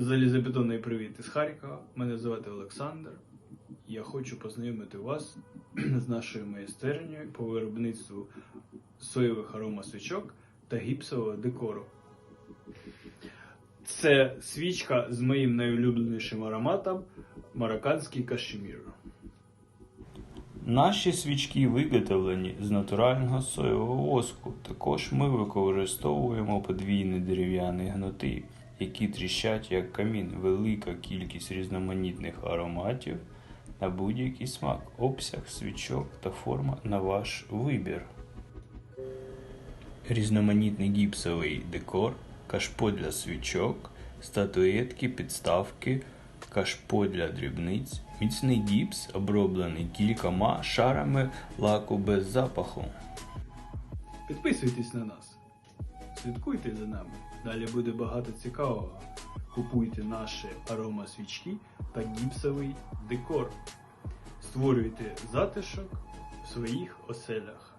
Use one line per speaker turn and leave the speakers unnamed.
Залізобетонний привіт із Харкова. Мене звати Олександр. Я хочу познайомити вас з нашою майстернею по виробництву соєвих аромасвічок та гіпсового декору. Це свічка з моїм найулюбленішим ароматом марокканський кашемір.
Наші свічки виготовлені з натурального соєвого воску. Також ми використовуємо подвійні дерев'яні гноти, які тріщать як камін. Велика кількість різноманітних ароматів на будь-який смак, обсяг свічок та форма на ваш вибір. Різноманітний гіпсовий декор, кашпо для свічок, статуетки, підставки, кашпо для дрібниць, міцний гіпс, оброблений кількома шарами лаку без запаху.
Підписуйтесь на нас, слідкуйте за нами. Далі буде багато цікавого. Купуйте наші аромасвічки та гіпсовий декор. Створюйте затишок в своїх оселях.